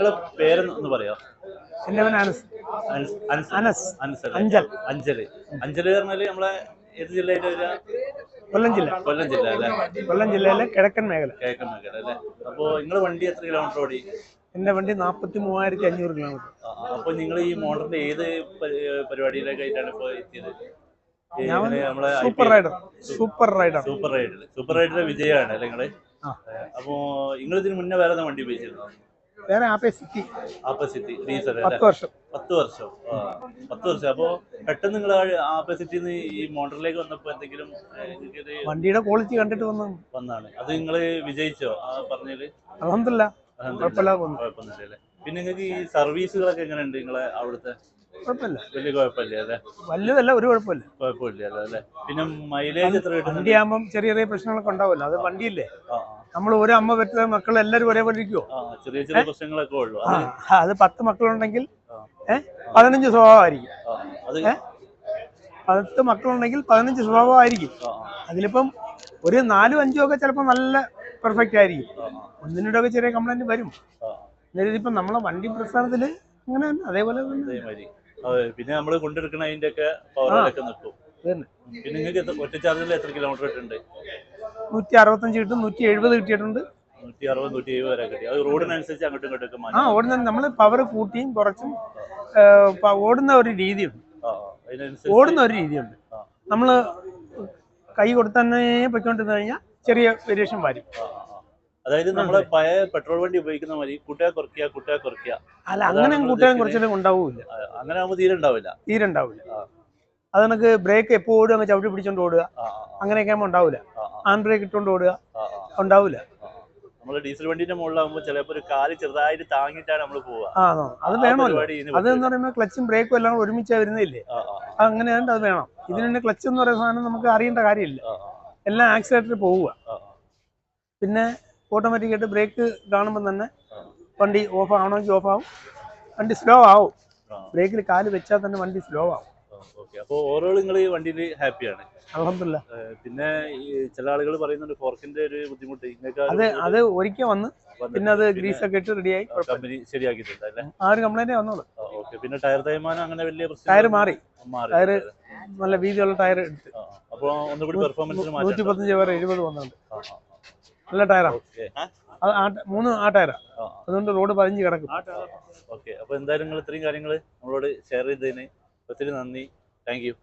നിങ്ങളെ പേര് ഒന്ന് പറയോ. എന്റെ അനസ്. അനസ് അനസ്. അല്ലേ? അഞ്ചൽ. അഞ്ചൽ. അഞ്ചൽ പറഞ്ഞാൽ നമ്മളെ ഏത് ജില്ലയിലെ വരിക കൊല്ലം ജില്ല. കൊല്ലം ജില്ല അല്ലെ? കൊല്ലം ജില്ലയിലെ കിഴക്കൻ മേഖല. കിഴക്കൻ മേഖല അല്ലെ? അപ്പൊ നിങ്ങളെ വണ്ടി എത്ര കിലോമീറ്റർ ഓടി? എന്റെ വണ്ടി നാപ്പത്തി മൂവായിരത്തി അഞ്ഞൂറ് കിലോമീറ്റർ. അപ്പൊ നിങ്ങൾ ഈ മോട്ടറിന്റെ ഏത് പരി- പരിപാടിയിലേക്കായിട്ടാണ് ഇപ്പൊ എത്തിയത്? Super rider. Super rider. Super rider. Super റൈഡറെ വിജയമാണ് അല്ലെ നിങ്ങൾ. അപ്പോ നിങ്ങൾ ഇതിന് മുന്നേ വേറെ വണ്ടി ഉപയോഗിച്ചിരുന്നോ? വേറെ ആപ്പേ സിറ്റി. ഡീസൽ അല്ലേ? പത്ത് വർഷം. പത്ത് വർഷം. പത്ത് വർഷം. അപ്പോ പെട്ടെന്ന് നിങ്ങൾ ആപ്പസിറ്റിന്ന് ഈ മോട്ടറിലേക്ക് വന്നപ്പോ എന്തെങ്കിലും വണ്ടിയുടെ ക്വാളിറ്റി കണ്ടിട്ട് വന്നു. വന്നാണ്. അത് നിങ്ങൾ വിജയിച്ചോ? ആ പറഞ്ഞതിൽ? അതൊന്നുമില്ല അല്ലേ? പിന്നെ നിങ്ങൾക്ക് ഈ സർവീസുകളൊക്കെ എങ്ങനെയുണ്ട് നിങ്ങളെ അവിടുത്തെ? കുഴപ്പമില്ല. വലിയ കുഴപ്പമില്ല അല്ലേ? വലുതല്ല ഒരു കുഴപ്പമില്ല. കുഴപ്പമില്ല അല്ലേ പിന്നെ മൈലേജ് എത്ര കിട്ടുന്നുണ്ട്? വണ്ടിയാകുമ്പം ചെറിയ ചെറിയ പ്രശ്നങ്ങളൊക്കെ ഉണ്ടാവില്ല അത് വണ്ടിയില്ലേ? ആ, നമ്മൾ ഒരു അമ്മ പറ്റുന്ന മക്കൾ എല്ലാവരും ഒരേപോലെ ഇരിക്കുമോ ആ, ആ, ചെറിയ ചെറിയ പ്രശ്നങ്ങളൊക്കെ ഉള്ളു ആ അത് അത് പത്ത് മക്കളുണ്ടെങ്കിൽ ആ. ഏഹ് പതിനഞ്ച് സ്വഭാവമായിരിക്കും. ആ, അത് ഏ? പത്ത് മക്കളുണ്ടെങ്കിൽ പതിനഞ്ച് സ്വഭാവമായിരിക്കും. ആ, ആ, അതിലിപ്പം ഒരു നാലും അഞ്ചും ഒക്കെ ചിലപ്പോ നല്ല പെർഫെക്റ്റ് ആയിരിക്കും. ആ, ആ, ഒന്നിനോടൊക്കെ ചെറിയ കംപ്ലൈന്റ് വരും. ആ, എന്നാലും ഇതിപ്പം നമ്മളെ വണ്ടി പ്രസ്ഥാനത്തിൽ അങ്ങനെ തന്നെ അതേപോലെ തന്നെ. അതേമാതിരി. അതെ പിന്നെ നമ്മൾ കൊണ്ടെടുക്കണ ഒക്കെ പവറിലൊക്കെ നിൽക്കും പിന്നെ നിങ്ങൾക്ക് ഒറ്റ ചാർജിൽ എത്ര കിലോമീറ്റർ കിട്ടുണ്ട്? നൂറ്റി അറുപത്തഞ്ച് കിട്ടും നൂറ്റി എഴുപത് കിട്ടിയിട്ടുണ്ട്. നൂറ്റി അറുപത് നൂറ്റി എഴുപത് വരെ കിട്ടി. അത് റോഡിനനുസരിച്ച് അങ്ങോട്ടും ഇങ്ങോട്ടും ആ ഓടുന്ന നമ്മൾ പവർ കൂട്ടിയും കുറച്ചും ഓടുന്ന ഒരു രീതിയുണ്ട്. ഓടുന്ന ഒരു രീതിയുണ്ട്. നമ്മൾ കൈ കൊടുത്തന്നെ പൊയ്ക്കൊണ്ടിരുന്നു കഴിഞ്ഞാൽ ചെറിയ വേരിയേഷൻ വരും. അതായത് നമ്മളെ പഴയ പെട്രോൾ വണ്ടി ഉപയോഗിക്കുന്ന മാതിരി കുട്ടിയെ കുറയ്ക്കുക കുട്ടിയെ കുറയ്ക്കുക അല്ല അങ്ങനെ കുട്ടിയെ. കുറച്ചൊന്നും ഉണ്ടാവില്ല. അങ്ങനെ ആകുമ്പോൾ തീരെ ഉണ്ടാവില്ല. തീരെ ഉണ്ടാവില്ല. അത് നമുക്ക് ബ്രേക്ക് എപ്പോഴും അങ്ങ് ചവിട്ടി പിടിച്ചോണ്ട് ഓടുക. അങ്ങനെയൊക്കെ ആകുമ്പോൾ ഉണ്ടാവില്ല ആ, ആ, ഹാൻഡ് ബ്രേക്ക് ഇട്ടോണ്ട് ഓടുക. ഉണ്ടാവില്ല നമ്മൾ ഡീസൽ വണ്ടിന്റെ മുകളിലാകുമ്പോൾ ചിലപ്പോൾ ഒരു കാൽ ചെറുതായിട്ട് താങ്ങിയിട്ടാണ് നമ്മൾ പോവുക. ആ ആ, അത് വേണമല്ലോ. പരിപാടി അത് എന്ന് പറയുമ്പോൾ ക്ലച്ചും ബ്രേക്കും എല്ലാം കൂടെ ഒരുമിച്ച് വരുന്നില്ലേ അങ്ങനെ അത് വേണം. ഇതിന് ക്ലച്ച് എന്ന് പറയുന്ന സാധനം നമുക്ക് അറിയേണ്ട കാര്യമില്ല. എല്ലാം ആക്സിലേറ്ററിൽ പോവുക. പിന്നെ ഓട്ടോമാറ്റിക് ആയിട്ട് ബ്രേക്ക് കാണുമ്പോൾ തന്നെ വണ്ടി ഓഫ് ആവണമെങ്കിൽ ഓഫ് ആവും. വണ്ടി സ്ലോ ആവും. ബ്രേക്കിൽ കാൽ വെച്ചാൽ തന്നെ വണ്ടി സ്ലോ ആവും. അതെ അപ്പോൾ ഓവറോൾ നിങ്ങൾ ഈ വണ്ടിയിൽ ഹാപ്പിയാണ് അലഹമില്ല പിന്നെ ചില ആളുകൾ പറയുന്നുണ്ട് ഫോർക്കിന്റെ ഒരു ബുദ്ധിമുട്ട്. അത് അത് ഒരിക്കൽ വന്ന് പിന്നെ അത് ഗ്രീസ് ഒക്കെ ഇട്ട് റെഡിയായി കമ്പനി ശരിയാക്കിയിട്ടുണ്ട് അല്ലേ? ആ ഒരു കംപ്ലൈന്റ് വന്നോളൂ ഓക്കെ പിന്നെ ടയർ തേയ്മാനം അങ്ങനെ വലിയ പ്രശ്നം ടയർ മാറി. ടയർ നല്ല വീതിയുള്ള ടയർ എടുത്ത്. അപ്പോൾ ഒന്നുകൂടി പെർഫോമൻസിന് നൂറ്റി പത്തഞ്ച് വരെ എഴുപത് വന്നിട്ടുണ്ട്. നല്ല ടയറാ. മൂന്ന് ആ ടയറാ. അതുകൊണ്ട് റോഡ് പതിഞ്ഞ് കിടക്കും. ഓക്കെ. അപ്പോൾ എന്തായാലും നിങ്ങൾ ഇത്രയും കാര്യങ്ങൾ നമ്മളോട് ഷെയർ ചെയ്തതിന് ഒത്തിരി നന്ദി. Thank you